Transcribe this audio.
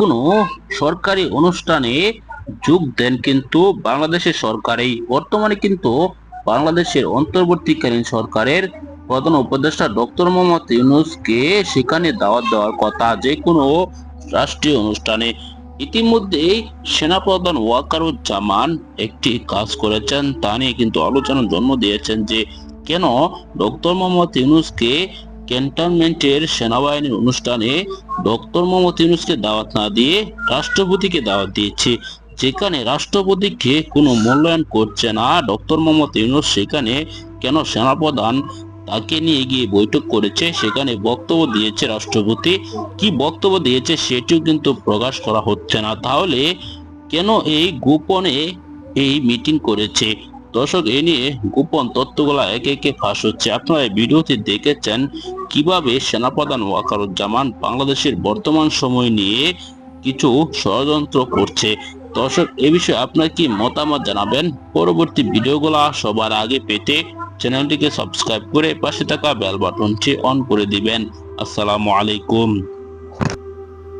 কোনো সরকারি অনুষ্ঠানে যোগ দেন কিন্তু বাংলাদেশের সরকারই। বর্তমানে কিন্তু বাংলাদেশের অন্তর্বর্তীকালীন সরকারের প্রধান উপদেষ্টা ডক্টর মোহাম্মদ ইউনুসকে সেখানে দাওয়াত দেওয়ার কথা যে কোনো রাষ্ট্রীয় অনুষ্ঠানে। ইতিমধ্যেই সেনাপ্রধান ওয়াকারুজ্জামান একটি কাজ করেছেন, তা নিয়ে কিন্তু আলোচনার জন্ম দিয়েছেন যে কেন ডক্টর মোহাম্মদ ইউনুসকে ক্যান্টনমেন্টের সেনাবাহিনীর অনুষ্ঠানে ডক্টর মোহাম্মদ ইউনুসকে দাওয়াত না দিয়ে রাষ্ট্রপতিকে দাওয়াত দিয়েছে, যেখানে রাষ্ট্রপতিকে কোনো মূল্যায়ন করছে না। ডক্টর মোহাম্মদ ইউনুস সেখানে কেন সেনাপ্রধান তাকে নিয়ে গিয়ে বৈঠক করেছে, সেখানে বক্তব্য দিয়েছে রাষ্ট্রপতি। কি বক্তব্য দিয়েছে সেটিও কিন্তু প্রকাশ করা হচ্ছে না। তাহলে কেন এই গোপনে এই মিটিং করেছে? দর্শক, এ নিয়ে গোপন তথ্যগুলো একে একে ফাঁস হচ্ছে। আপনারা এই ভিডিওতে দেখেছেন কীভাবে সেনাপ্রধান ওয়াকারুজ্জামান বাংলাদেশের বর্তমান সময় নিয়ে কিছু ষড়যন্ত্র করছে। দর্শক, এ বিষয়ে আপনার কি মতামত জানাবেন? পরবর্তী ভিডিওগুলো সবার আগে পেতে চ্যানেলটিকে সাবস্ক্রাইব করে পাশে থাকা বেল বাটনটি অন করে দিবেন। আসসালামু আলাইকুম।